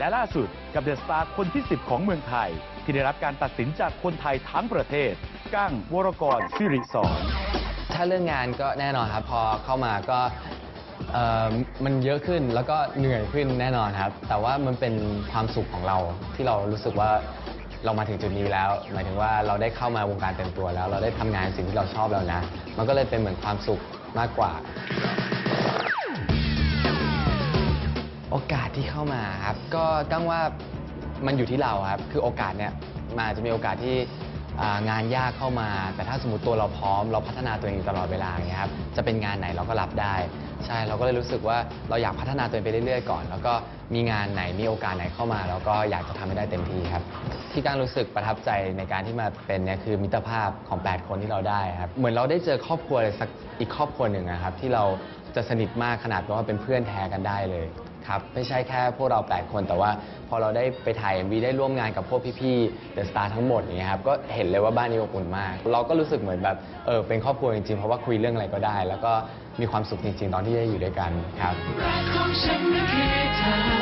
และล่าสุดกับเดอะสตาร์คนที่ 10 ของเมืองไทย ที่ได้รับการตัดสินจากคนไทยทั้งประเทศ กั้งวรกรสิริสอนถ้าเรื่องงานก็แน่นอนครับ พอเข้ามาก็เอ่อมันเยอะขึ้นแล้วก็เหนื่อยขึ้นแน่นอนครับ แต่ว่ามันเป็นความสุขของเราที่เรารู้สึกว่าเรามาถึงจุดนี้แล้ว หมายถึงว่าเราได้เข้ามาวงการเต็มตัวแล้ว เราได้ทำงานสิ่งที่เราชอบแล้วนะ มันก็เลยเป็นเหมือนความสุขมากกว่า โอกาสที่เข้ามาครับก็ตั้งว่ามันอยู่ที่เราครับคือโอกาสเนี่ยมันอาจจะมีโอกาสที่อ่างานยากเข้ามา แต่ถ้าสมมติตัวเราพร้อม เราพัฒนาตัวเองอยู่ตลอดเวลาอย่างเงี้ยครับจะเป็นงานไหนเราก็รับได้ ใช่เราก็เลยรู้สึกว่าเราอยากพัฒนาตัวเองไปเรื่อยๆก่อน แล้วก็มีงานไหนมีโอกาสไหนเข้ามาเราก็อยากจะทำให้ได้เต็มที่ครับ ที่การรู้สึกประทับใจในการที่มาเป็นเนี่ยคือมิตรภาพของ 8 คนที่เราได้ครับเหมือนเราได้เจอครอบครัวอะไรสักอีกครอบครัวหนึ่งนะครับที่เราจะสนิทมากขนาดว่าเป็นเพื่อนแท้กันได้เลย ครับ ไม่ใช่แค่พวกเรา 8 คน แต่ว่าพอเราได้ไปถ่าย MV ได้ร่วมงานกับพวกพี่ๆเดอะสตาร์ทั้งหมดอย่างเงี้ยครับก็เห็นเลยว่าบ้านนี้อบอุ่นมาก เราก็รู้สึกเหมือนแบบเออเป็นครอบครัวจริงๆเพราะว่าคุยเรื่องอะไรก็ได้ แล้วก็มีความสุขจริง ๆ ตอนที่ได้อยู่ด้วยกันครับ รักของฉันนะคือเธอ